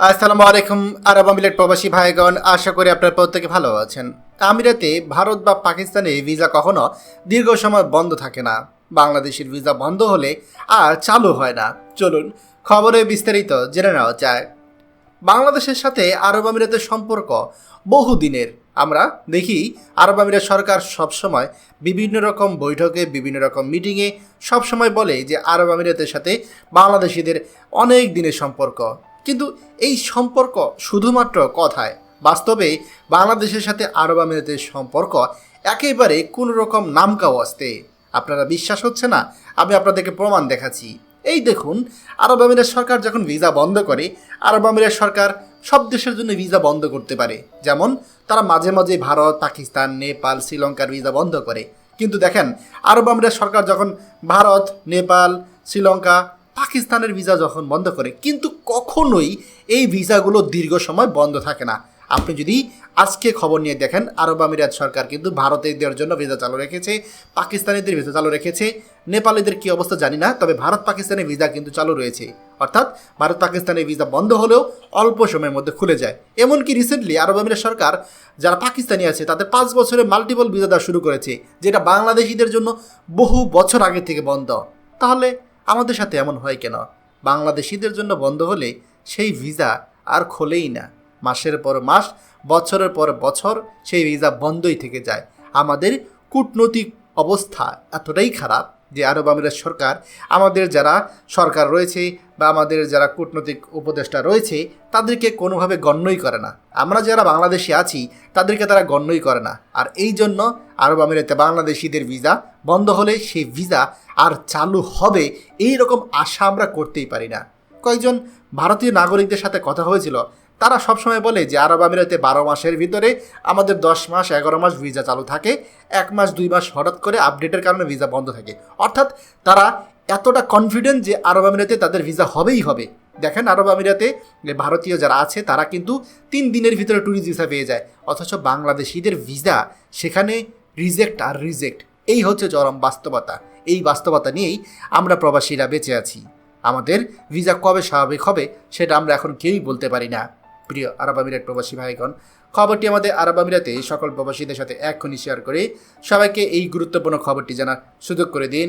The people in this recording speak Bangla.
আসসালামু আলাইকুম, আরব আমিরাত প্রবাসী ভাইগণ, আশা করি আপনার প্রত্যেকে ভালো আছেন। আমিরাতে ভারত বা পাকিস্তানে ভিসা কখনো দীর্ঘ সময় বন্ধ থাকে না। বাংলাদেশের ভিসা বন্ধ হলে আর চালু হয় না। চলুন, খবরে বিস্তারিত জেনে নেওয়া যায়। বাংলাদেশের সাথে আরব আমিরাতের সম্পর্ক বহুদিনের। আমরা দেখি, আরব আমিরাত সরকার সবসময় বিভিন্ন রকম বৈঠকে, বিভিন্ন রকম মিটিংয়ে সবসময় বলে যে আরব আমিরাতের সাথে বাংলাদেশিদের অনেক দিনের সম্পর্ক। কিন্তু এই সম্পর্ক শুধুমাত্র কথায়, বাস্তবে বাংলাদেশের সাথে আরব আমিরাতের সম্পর্ক একেবারে কোনো রকম নামকাও আসতে আপনারা বিশ্বাস হচ্ছে না, আমি আপনাদেরকে প্রমাণ দেখাচ্ছি। এই দেখুন, আরব আমিরাত সরকার যখন ভিসা বন্ধ করে, আরব আমিরাত সরকার সব দেশের জন্য ভিসা বন্ধ করতে পারে। যেমন, তারা মাঝে মাঝে ভারত, পাকিস্তান, নেপাল, শ্রীলঙ্কার ভিসা বন্ধ করে। কিন্তু দেখেন, আরব আমিরাত সরকার যখন ভারত, নেপাল, শ্রীলঙ্কা, পাকিস্তানের ভিসা যখন বন্ধ করে, কিন্তু কখনোই এই ভিসাগুলো দীর্ঘ সময় বন্ধ থাকে না। আপনি যদি আজকে খবর নিয়ে দেখেন, আরব আমিরাত সরকার কিন্তু ভারতীয়দের জন্য ভিসা চালু রেখেছে, পাকিস্তানিদের ভিসা চালু রেখেছে, নেপালিদের কী অবস্থা জানি না, তবে ভারত পাকিস্তানের ভিসা কিন্তু চালু রয়েছে। অর্থাৎ ভারত পাকিস্তানের ভিসা বন্ধ হলেও অল্প সময়ের মধ্যে খুলে যায়। এমনকি রিসেন্টলি আরব আমিরাত সরকার যারা পাকিস্তানি আছে, তাদের পাঁচ বছরে মাল্টিপল ভিসা দেওয়া শুরু করেছে, যেটা বাংলাদেশিদের জন্য বহু বছর আগে থেকে বন্ধ। তাহলে আমাদের সাথে এমন হয় কেন? বাংলাদেশিদের জন্য বন্ধ হলে সেই ভিসা আর খোলেই না। মাসের পর মাস, বছরের পর বছর সেই ভিসা বন্ধই থেকে যায়। আমাদের কূটনৈতিক অবস্থা এতটাই খারাপ যে আরব আমিরাত সরকার, আমাদের যারা সরকার রয়েছে বা আমাদের যারা কূটনৈতিক উপদেষ্টা রয়েছে, তাদেরকে কোনোভাবে গণ্যই করে না। আমরা যারা বাংলাদেশি আছি, তাদেরকে তারা গণ্যই করে না। আর এই জন্য আরব আমিরাতে বাংলাদেশিদের ভিসা বন্ধ হলে সেই ভিসা আর চালু হবে এই রকম আশা আমরা করতেই পারি না। কয়েকজন ভারতীয় নাগরিকদের সাথে কথা হয়েছিল। তারা সবসময় বলে যে, আরব আমিরাতে বারো মাসের ভিতরে আমাদের দশ মাস, এগারো মাস ভিসা চালু থাকে। এক মাস, দুই মাস হঠাৎ করে আপডেটের কারণে ভিসা বন্ধ থাকে। অর্থাৎ তারা এতটা কনফিডেন্ট যে আরব আমিরাতে তাদের ভিসা হবেই হবে। দেখেন আরব আমিরাতে ভারতীয় যারা আছে, তারা কিন্তু তিন দিনের ভিতরে ট্যুরিস্ট ভিসা পেয়ে যায়। অথচ বাংলাদেশিদের ভিসা সেখানে রিজেক্ট আর রিজেক্ট এই হচ্ছে চরম বাস্তবতা। এই বাস্তবতা নিয়েই আমরা প্রবাসীরা বেঁচে আছি। আমাদের ভিসা কবে স্বাভাবিক হবে, সেটা আমরা এখন কেউই বলতে পারি না। প্রিয় আরব আমিরাত প্রবাসী ভাইগণ, খবরটি আমাদের আরব আমিরাতে সকল প্রবাসীদের সাথে এক্ষুনি শেয়ার করে সবাইকে এই গুরুত্বপূর্ণ খবরটি জানার সুযোগ করে দিন।